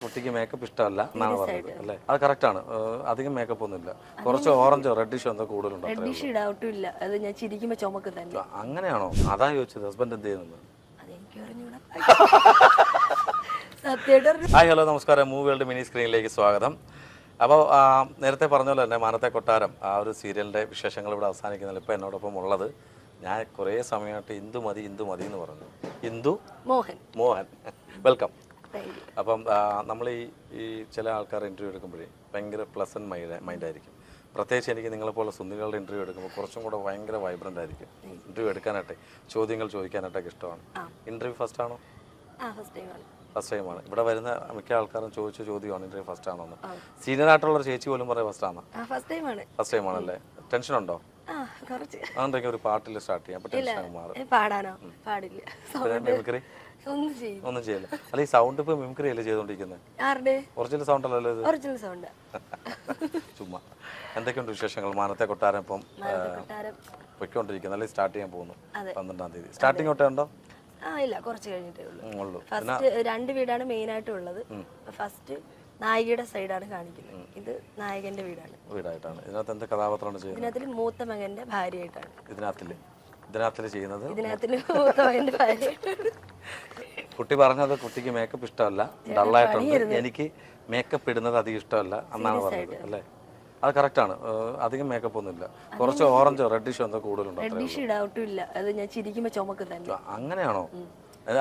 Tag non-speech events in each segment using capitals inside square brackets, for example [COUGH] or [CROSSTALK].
കുട്ടിക്ക് മേക്കപ്പ് ഇഷ്ടമല്ല എന്നാണ് പറഞ്ഞത് അല്ലേ? അത് കറക്റ്റ് ആണ്. അധികം മേക്കപ്പ് ഒന്നുമില്ല. കുറച്ച് ഓറഞ്ച് റെഡിഷോ എന്തോ കൂടുതലുണ്ട് അങ്ങനെയാണോ? അതാ ചോദിച്ചത്. ഹസ്ബൻഡ് എന്ത് ചെയ്യുന്നത് ഹായ് ഹലോ നമസ്കാരം. മൂവ് വേൾഡ് മിനി സ്ക്രീനിലേക്ക് സ്വാഗതം. അപ്പോൾ നേരത്തെ പറഞ്ഞ പോലെ തന്നെ മാനത്തെ കൊട്ടാരം ആ ഒരു സീരിയലിന്റെ വിശേഷങ്ങൾ ഇവിടെ അവസാനിക്കുന്നില്ല ഇപ്പോൾ എന്നോടൊപ്പം ഉള്ളത് ഞാൻ കുറേ സമയമായിട്ട് ഇന്ദു മതി ഇന്ദു മതി എന്ന് പറഞ്ഞു. ഇന്ദു മോഹൻ. മോഹൻ. [LAUGHS] വെൽക്കം അപ്പം നമ്മൾ ഈ ഈ ചില ആൾക്കാർ ഇന്റർവ്യൂ എടുക്കുമ്പോഴേ ഭയങ്കര പ്ലസന്റ് മൈൻഡ് മൈൻഡ് ആയിരിക്കും. പ്രത്യേകിച്ച് എനിക്ക് നിങ്ങളെപ്പോലെ സുന്ദരികളുടെ ഇന്റർവ്യൂ എടുക്കുമ്പോൾ കുറച്ചും കൂടെ ഭയങ്കര വൈബ്രന്റ് ആയിരിക്കും. ഇന്റർവ്യൂ എടുക്കാനായിട്ട് ചോദ്യങ്ങൾ ചോദിക്കാനായിട്ടൊക്കെ ഇഷ്ടമാണ്. ഇന്റർവ്യൂ ഫസ്റ്റ് ആണോ? ഫസ്റ്റ് ടൈം ആണ്. ഫസ്റ്റ് ടൈമാണ് ഇവിടെ വരുന്ന മിക്ക ആൾക്കാരും ചോദിച്ച ചോദ്യമാണ് ഇന്റർവ്യൂ ഫസ്റ്റ് ആണോ എന്ന് സീനിയർ ആയിട്ടുള്ള ചേച്ചി പോലും പറയാം ഫസ്റ്റ് ആണ്. ഫസ്റ്റ് ടൈം ആണല്ലേ? ടെൻഷൻ ഉണ്ടോ? ഒരു പാട്ടിൽ സ്റ്റാർട്ട് ചെയ്യാം. ടെൻഷൻ മാറും. പാടാനോ? പാടില്ല. ഒന്നും ചെയ്യില്ല. അല്ല ഈ സൗണ്ട് ഇപ്പൊ മിമിക്രി അല്ലേ ചെയ്തോണ്ടിരിക്കുന്നത് ഒറിജിനൽ സൗണ്ട് അല്ലല്ലോ ഇത്. ഒറിജിനൽ സൗണ്ട് [LAUGHS] ചുമ്മാ. എന്തൊക്കെയുണ്ട് വിശേഷങ്ങൾ? മാനത്തെ കൊട്ടാരം ഇപ്പം കൊട്ടാരം. പൊയ്ക്കൊണ്ടിരിക്കുന്നത് അല്ലെങ്കിൽ സ്റ്റാർട്ട് ചെയ്യാൻ പോകുന്നു. പന്ത്രണ്ടാം തീയതി. സ്റ്റാർട്ടിംഗ് ഒട്ടേ ഉണ്ടോ ആ ഇല്ല കുറച്ച് കഴിഞ്ഞിട്ടേ ഉള്ളൂ. ഫസ്റ്റ് രണ്ട് വീടാണ് മെയിൻ ആയിട്ട് ഉള്ളത്. ഫസ്റ്റ് നായികയുടെ സൈഡാണ് കാണിക്കുന്നത്. ഇത് നായകന്റെ വീടാണ്. വീടായിട്ടാണ്. ഇതിനകത്ത് എന്ത് കഥാപാത്രമാണ് ചെയ്യുന്നത്? ഇതിനകത്തിൽ മൂത്ത മകന്റെ ഭാര്യയായിട്ടാണ്. ഇതിനകത്തിൽ. ഇതിനകത്തിൽ ചെയ്യുന്നത്? ഇതിനകത്തിൽ മൂത്ത മകന്റെ ഭാര്യയായിട്ടാണ് കുട്ടി പറഞ്ഞത് കുട്ടിക്ക് മേക്കപ്പ് ഇഷ്ടമല്ല. ഡള്ളായിട്ടുണ്ട്. എനിക്ക് മേക്കപ്പ് ഇടുന്നത് അധികം ഇഷ്ടമല്ല എന്നാണ് പറഞ്ഞത് അല്ലേ? അത് കറക്റ്റാണ് അധികം മേക്കപ്പ് ഒന്നുമില്ല. കുറച്ച് ഓറഞ്ചോ റെഡിഷോ എന്തോ കൂടുതലുണ്ടോ അത് ഞാൻ ചിരിക്കുമ്പോൾ ചുമക്ക് തന്നെ. അങ്ങനെയാണോ?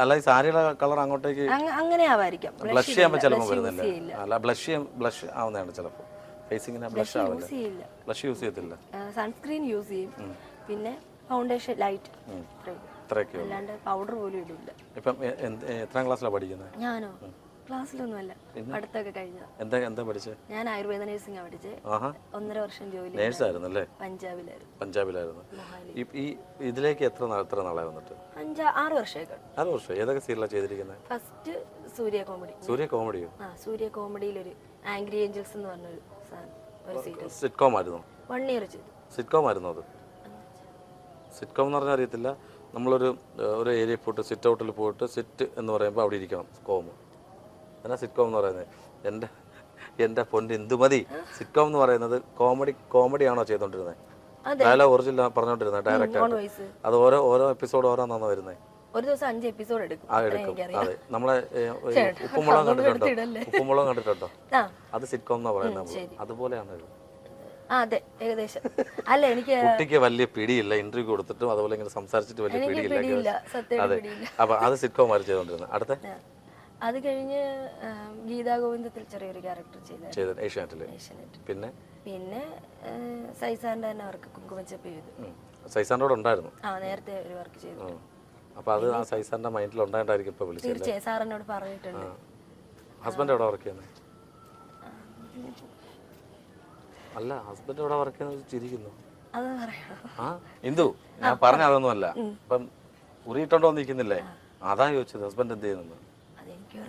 അല്ല ഈ സാരിയുടെ കളർ അങ്ങോട്ടേക്ക് അങ്ങനെ ആവായിരിക്കാം. ബ്ലഷ് ചെയ്യുമ്പോൾ ചിലപ്പോൾ വരുന്നില്ല. അല്ല ബ്ലഷ് ചെയ്യാൻ ബ്ലഷ് ആവുന്നതാണ് ചിലപ്പോൾ ഫേസിങ്ങിന് ബ്ലഷ് ആവില്ല? ബ്ലഷ് യൂസ് ചെയ്യത്തില്ല. സൺസ്ക്രീൻ യൂസ് ചെയ്യും. പിന്നെ ഫൗണ്ടേഷൻ ലൈറ്റ് ഇത്രയൊക്കെ ഉള്ളൂ. അല്ലാണ്ട് പൗഡർ പോലും ഇടില്ല. ഇപ്പം എത്രാം ക്ലാസ്സിലാണ് പഠിക്കുന്നത്? ഞാനോ? ക്ലാസ്സിലൊന്നുമല്ല. അടുത്തൊക്കെ കഴിഞ്ഞ എന്താ എന്താ പഠിച്ചത് ഞാൻ ആയുർവേദ നഴ്സിംഗ് പഠിച്ചത് ആഹാ. ഒന്നര വർഷം ജോലി നേഴ്സായിരുന്നു അല്ലേ പഞ്ചാബിലായിരുന്നു. പഞ്ചാബിലായിരുന്നു. ഈ ഇതിലേക്ക് എത്ര എത്ര നാളായി വന്നിട്ട് അഞ്ച് ആറ് വർഷമൊക്കെ. ആറ് വർഷം. ഏതൊക്കെ സീരിയലാണ് ചെയ്തിരിക്കുന്നത് ഫസ്റ്റ് സൂര്യ കോമഡി. സൂര്യ കോമഡിയോ? ആ സൂര്യ കോമഡിയിലൊരു ആംഗ്രി ഏഞ്ചൽസ് എന്ന് പറഞ്ഞൊരു ഒരു സീരിയൽ സിറ്റ്കോം ആയിരുന്നു. വൺ ഇയർ ചെയ്തു. സിറ്റ്കോം ആയിരുന്നു അത്. സിറ്റ്കോം എന്ന് പറഞ്ഞാൽ അറിയത്തില്ല. നമ്മളൊരു ഒരു ഏരിയ പോയിട്ട് സിറ്റ് ഔട്ടിൽ പോയിട്ട് സിറ്റ് എന്ന് പറയുമ്പോൾ അവിടെ ഇരിക്കണം കോം എന്നാ സിറ്റ്കോം എന്ന് പറയുന്നത് എന്റെ എന്റെ പൊന്ന് എന്തു മതി? സിറ്റ്കോം എന്ന് പറയുന്നത് കോമഡി കോമഡിയാണോ ആണോ അതെ. ഡയലോഗ് ഒറിജിനൽ പറഞ്ഞോണ്ടിരുന്നത് ഡയറക്റ്റ് ആയിട്ട്. അത് ഓരോ ഓരോ എപ്പിസോഡ് ഓരോന്നാണ് വരുന്നത് ഒരു ദിവസം അഞ്ച് എപ്പിസോഡ് എടുക്കും. ആ എടുക്കും. അതെ. നമ്മളെ ഉപ്പുമുളകം കണ്ടിട്ടുണ്ടോ. ഉപ്പുമുളകം കണ്ടിട്ടുണ്ടോ? അത് സിറ്റ് കോം എന്നാ പറയുന്നത് അതുപോലെയാണ് അതെ ഏകദേശം. അല്ല എനിക്ക് [LAUGHS] കുട്ടിക്ക് വലിയ പിടിയില്ല ഇന്റർവ്യൂ കൊടുത്തിട്ടും അതുപോലെ ഇങ്ങനെ സംസാരിച്ചിട്ട് വലിയ പിടിയില്ല അതെ. അപ്പൊ അത് സിറ്റ്കോം ആര് ചെയ്തോണ്ടിരുന്നത്. അടുത്ത. അത് കഴിഞ്ഞ് ഗീതാ ഗോവിന്ദത്തിൽ ചെറിയൊരു ക്യാരക്ടർ ചെയ്ത ചെയ്ത ഏഷ്യാനെറ്റിൽ. ഏഷ്യനെറ്റ്. പിന്നെ? പിന്നെ സൈസാന്റെ തന്നെ അവർക്ക് കുങ്കുമച്ചപ്പ് ചെയ്തു. സൈസാനോട് ഉണ്ടായിരുന്നു? ആ നേരത്തെ ഒരു വർക്ക് ചെയ്തു. അപ്പൊ അത് ആ സൈസാന്റെ മൈൻഡിൽ ഉണ്ടായിട്ടായിരിക്കും ഇപ്പൊ വിളിച്ചത് തീർച്ചയായും സാർ പറഞ്ഞിട്ടുണ്ട്. ഹസ്ബൻഡ് എവിടെ വർക്ക് ചെയ്യുന്നത് അല്ല ഹസ്ബൻഡ് ഇവിടെ വർക്ക് ചെയ്യുന്നത് ചിരിക്കുന്നു. അത് പറയണം ആ ഇന്ദു ഞാൻ പറഞ്ഞ അതൊന്നുമല്ല. ഇപ്പം ഉറിയിട്ടോണ്ടോ നിൽക്കുന്നില്ലേ അതാ ചോദിച്ചത് ഹസ്ബൻഡ് എന്ത് ചെയ്യുന്നു അതെനിക്ക്.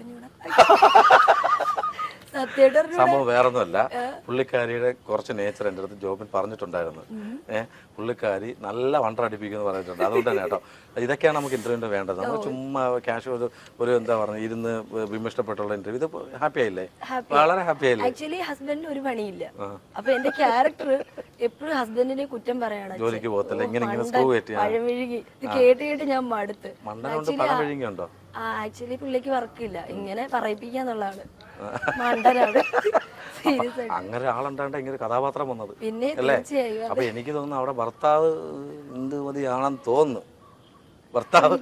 സംഭവം വേറൊന്നുമല്ല. പുള്ളിക്കാരിയുടെ കുറച്ച് നേച്ചർ എന്റെ അടുത്ത് ജോബിൻ പറഞ്ഞിട്ടുണ്ടായിരുന്നു. ഏഹ് പുള്ളിക്കാരി നല്ല വണ്ടർ അടിപ്പിക്കുന്നു പറഞ്ഞിട്ടുണ്ട്. അതുകൊണ്ട് തന്നെ കേട്ടോ. ഇതൊക്കെയാണ് നമുക്ക് ഇന്റർവ്യൂവിന്റെ വേണ്ടത്. നമ്മൾ ചുമ്മാ ക്യാഷ് ഒരു ഒരു എന്താ പറയുക ഇരുന്ന് വിമിഷ്ടപ്പെട്ടുള്ള ഇന്റർവ്യൂ ഇത് ഹാപ്പി ആയില്ലേ? വളരെ ഹാപ്പി ആയില്ലേ? ആക്ച്വലി ഹസ്ബൻഡിന് ഒരു പണിയില്ല. അപ്പൊ എന്റെ ക്യാരക്ടർ എപ്പോഴും ഹസ്ബൻഡിനെ കുറ്റം പറയണം. ജോലിക്ക് പോകത്തില്ല. ഇങ്ങനെ ഇങ്ങനെ സ്കൂൾ കയറ്റി കേട്ട് കേട്ട് ഞാൻ മടുത്ത്. മണ്ടനുണ്ട് കൊണ്ട് പണം വിഴുങ്ങിയുണ്ടോ ആക്ച്വലി പുള്ളിക്ക് വർക്കില്ല ഇങ്ങനെ പറയിപ്പിക്കാന്നുള്ളതാണ് മണ്ടനാണ്. സീരിയസ് ആയിട്ട്. അങ്ങനെ ആളുണ്ടാണ്ട് ഇങ്ങനെ ഒരു കഥാപാത്രം വന്നത്. പിന്നെ തീർച്ചയായും അപ്പൊ എനിക്ക് തോന്നുന്നു അവിടെ ഭർത്താവ് എന്ത് മതിയാണെന്ന് തോന്നുന്നു. ഭർത്താവ്.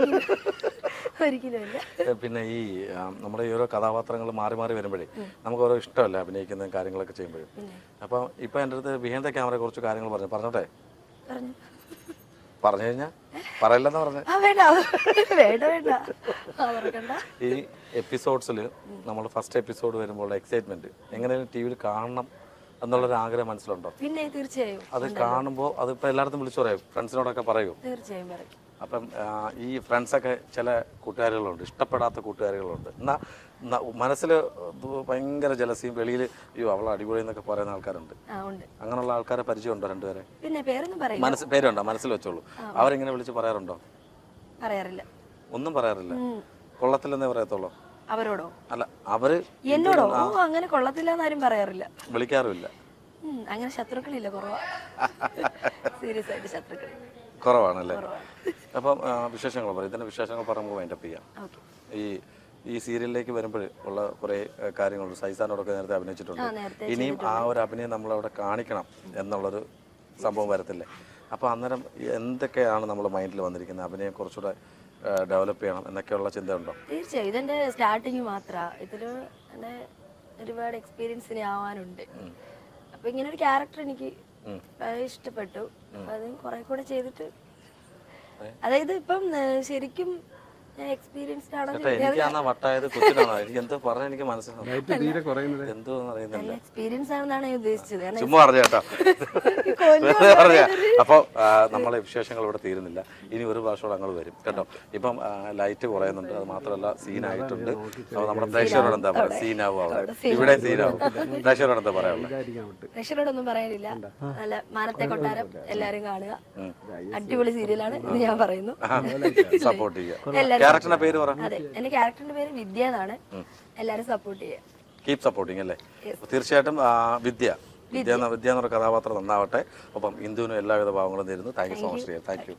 ഒരിക്കലും ഇല്ല പിന്നെ ഈ ആ, നമ്മുടെ ഈ ഓരോ കഥാപാത്രങ്ങൾ മാറി മാറി വരുമ്പോഴേ നമുക്ക് ഓരോ ഇഷ്ടമല്ല അഭിനയിക്കുന്ന കാര്യങ്ങളൊക്കെ ചെയ്യുമ്പോഴും. അപ്പം ഇപ്പം എന്റെ അടുത്ത് ബിഹൈൻഡ് ക്യാമറയെ കുറിച്ച് കാര്യങ്ങൾ പറഞ്ഞു. പറഞ്ഞോട്ടെ? പറഞ്ഞു. പറഞ്ഞു കഴിഞ്ഞാ? പറയില്ലെന്ന് പറഞ്ഞു? വേണ്ട. വേണ്ട വേണ്ട. ഈ എപ്പിസോഡ്സിൽ നമ്മൾ ഫസ്റ്റ് എപ്പിസോഡ് വരുമ്പോൾ എക്സൈറ്റ്മെന്റ് എങ്ങനെയും ടി വിയിൽ കാണണം എന്നുള്ളൊരു ആഗ്രഹം മനസ്സിലുണ്ടോ? പിന്നെ തീർച്ചയായും. അത് കാണുമ്പോൾ അതിപ്പോൾ എല്ലായിടത്തും വിളിച്ചു പറയും. ഫ്രണ്ട്സിനോടൊക്കെ പറയൂ. തീർച്ചയായും പറയും. അപ്പം ഈ ഫ്രണ്ട്സൊക്കെ ചില കൂട്ടുകാരികളുണ്ട്. ഇഷ്ടപ്പെടാത്ത കൂട്ടുകാരികളുണ്ട്. എന്നാൽ മനസ്സിൽ ഭയങ്കര ജലസിയും വെളിയിൽ അയ്യോ അവൾ അടിപൊളി എന്നൊക്കെ പറയുന്ന ആൾക്കാരുണ്ട്. ഉണ്ട്. അങ്ങനെയുള്ള ആൾക്കാരെ പരിചയമുണ്ടോ രണ്ടുപേരെ? പിന്നെ പേരൊന്നും പറയില്ല. മനസ്സ് പേരുണ്ടോ? മനസ്സിൽ വെച്ചോളൂ. അവരിങ്ങനെ വിളിച്ച് പറയാറുണ്ടോ? പറയാറില്ല. ഒന്നും പറയാറില്ല. കൊള്ളത്തില്ലെന്നേ പറയത്തുള്ളൂ. അവരോടോ? അല്ല അവർ എന്നോടോ? അങ്ങനെ കൊള്ളത്തില്ല എന്നാരും പറയാറില്ല. വിളിക്കാറുമില്ല. അങ്ങനെ ശത്രുക്കളില്ല കുറവാ. സീരിയസ് ആയിട്ട് ശത്രുക്കൾ കുറവാണല്ലേ? അപ്പം വിശേഷങ്ങൾ പറയും ഇതിന്റെ വിശേഷങ്ങൾ പറയുമ്പോൾ വൈൻഡപ്പ് ചെയ്യാം. ഓക്കെ ഈ ഈ സീരിയലിലേക്ക് വരുമ്പോൾ ഉള്ള കുറേ കാര്യങ്ങളുണ്ട്. സൈസാനോടൊക്കെ നേരത്തെ അഭിനയിച്ചിട്ടുണ്ട്. ഇനിയും ആ ഒരു അഭിനയം നമ്മൾ അവിടെ കാണിക്കണം എന്നുള്ളൊരു സംഭവം വരത്തില്ലേ? അപ്പോൾ അന്നേരം എന്തൊക്കെയാണ് നമ്മൾ മൈൻഡിൽ വന്നിരിക്കുന്നത്? അഭിനയം കുറച്ചുകൂടെ ഡെവലപ്പ് ചെയ്യണം എന്നൊക്കെയുള്ള ചിന്തയുണ്ടോ? തീർച്ചയായും. ഇതെന്റെ സ്റ്റാർട്ടിങ് മാത്രമാണ് ഇതിൽ ഒരുപാട് എക്സ്പീരിയൻസ് ആവാനുണ്ട്. അപ്പൊ ഇങ്ങനെ ഒരു ക്യാരക്ടർ എനിക്ക് ഇഷ്ടപ്പെട്ടു. അത് കുറെ കൂടെ ചെയ്തിട്ട് അതായത് ഇപ്പം ശരിക്കും ഞാൻ എക്സ്പീരിയൻസ്ഡ് ആണോ കേട്ടോ എനിക്കാണ് വട്ടായത് കൊച്ചിനാണോ? എനിക്ക് എന്തോ എനിക്ക് മനസ്സിലാവും എന്തോ അറിയുന്നില്ല. എക്സ്പീരിയൻസ് ആണെന്നാണ് ഞാൻ ഉദ്ദേശിച്ചത്. ചുമ്മാ പറഞ്ഞു കേട്ടോ കൊന്നു പറഞ്ഞ. അപ്പോൾ നമ്മളെ വിശേഷങ്ങൾ ഇവിടെ തീരുന്നില്ല. ഇനി ഒരു പ്രാവശ്യം അങ്ങോട്ട് വരും. കേട്ടോ? ഇപ്പം ലൈറ്റ് കുറയുന്നുണ്ട്. അത് മാത്രമല്ല സീനായിട്ടുണ്ട് അപ്പോൾ നമ്മുടെ പ്രേക്ഷകരോട് എന്താ പറയുക സീനാവും അവിടെ? ഇവിടെ സീനാവും പ്രേക്ഷകരോട് എന്താ പറയാനുള്ളത് വിട്ട് പ്രേക്ഷകരോടൊന്നും പറയാനില്ല. നല്ല മാനത്തെ കൊട്ടാരം. എല്ലാരും കാണുക. അടിപൊളി സീരിയലാണ് ഇത് ഞാൻ പറയുന്നു. സപ്പോർട്ട് ചെയ്യുക. ക്യാരക്ടറിന്റെ പേര് പറ. അതെ എന്റെ ക്യാരക്ടറിന്റെ പേര് വിദ്യ എന്നാണ്. എല്ലാരും സപ്പോർട്ട് ചെയ്യുക കീപ് സപ്പോർട്ടിങ് അല്ലേ? തീർച്ചയായിട്ടും വിദ്യ. വിദ്യ. എന്ന വിദ്യ എന്നൊരു കഥാപാത്രം നന്നാവട്ടെ. അപ്പം ഇന്ദുവിനും എല്ലാവിധ ഭാവങ്ങളും തരുന്നു. Thank you so much thank you